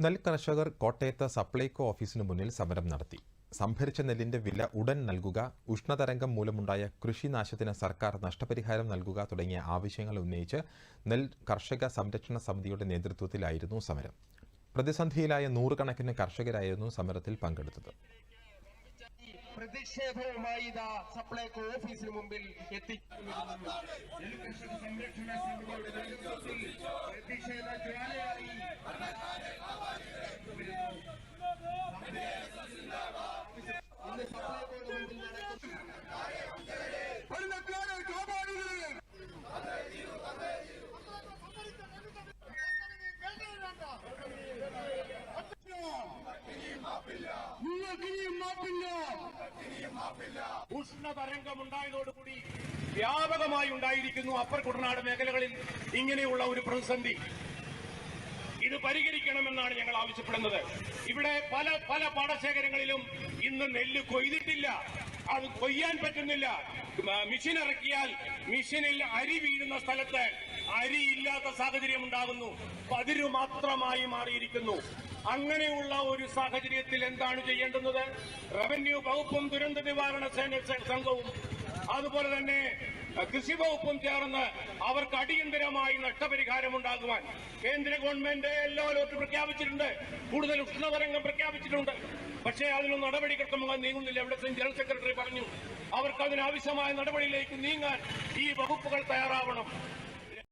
നെൽകർഷകർ കോട്ടയത്ത് സപ്ലൈകോ ഓഫീസിനു മുന്നിൽ സമരം നടത്തി. സംഭരിച്ച നെല്ലിന്റെ വില ഉടൻ നൽകുക ഉഷ്ണതരംഗം മൂലമുണ്ടായ കൃഷിനാശത്തിന് സർക്കാർ നഷ്ടപരിഹാരം നൽകുക തുടങ്ങിയ ആവശ്യങ്ങൾ ഉന്നയിച്ച് നെൽ കർഷക സംരക്ഷണ സമിതിയുടെ നേതൃത്വത്തിലായിരുന്നു സമരം. പ്രതിസന്ധിയിലായ നൂറുകണക്കിന് കർഷകരായിരുന്നു സമരത്തിൽ പങ്കെടുത്തത്. പ്രതിഷേധവുമായി ഇതാ സപ്ലൈകോ ഓഫീസിന് മുമ്പിൽ എത്തി. സംരക്ഷണ സമിതിയുടെ മാപ്പില്ല ഉഷ്ണതരംഗമുണ്ടായതോടുകൂടി വ്യാപകമായി ഉണ്ടായിരിക്കുന്നു അപ്പർ കുട്ടനാട് മേഖലകളിൽ ഇങ്ങനെയുള്ള ഒരു പ്രതിസന്ധി. ഇത് പരിഹരിക്കണമെന്നാണ് ഞങ്ങൾ ആവശ്യപ്പെടുന്നത്. ഇവിടെ പല പല പാടശേഖരങ്ങളിലും ഇന്ന് നെല്ല് കൊയ്തിട്ടില്ല. അത് കൊയ്യാൻ പറ്റുന്നില്ല. മിഷീൻ ഇറക്കിയാൽ മിഷീനിൽ അരി വീഴുന്ന സ്ഥലത്ത് അരിയില്ലാത്ത സാഹചര്യം ഉണ്ടാകുന്നു പതിരു മാത്രമായി മാറിയിരിക്കുന്നു. അങ്ങനെയുള്ള ഒരു സാഹചര്യത്തിൽ എന്താണ് ചെയ്യേണ്ടുന്നത്? റവന്യൂ വകുപ്പും ദുരന്ത നിവാരണ സേന സംഘവും അതുപോലെ തന്നെ കൃഷി വകുപ്പും ചേർന്ന് അവർക്ക് അടിയന്തരമായി നഷ്ടപരിഹാരം ഉണ്ടാകുവാൻ കേന്ദ്ര ഗവൺമെന്റ് എല്ലാ പ്രഖ്യാപിച്ചിട്ടുണ്ട്. കൂടുതൽ ഉഷ്ണതരംഗം പ്രഖ്യാപിച്ചിട്ടുണ്ട്. പക്ഷേ അതിനൊന്നും നടപടിക്രമങ്ങൾ നീങ്ങുന്നില്ല. ഇവിടെ ജനറൽ സെക്രട്ടറി പറഞ്ഞു അവർക്ക് അതിനാവശ്യമായ നടപടിയിലേക്ക് നീങ്ങാൻ ഈ വകുപ്പുകൾ തയ്യാറാവണം.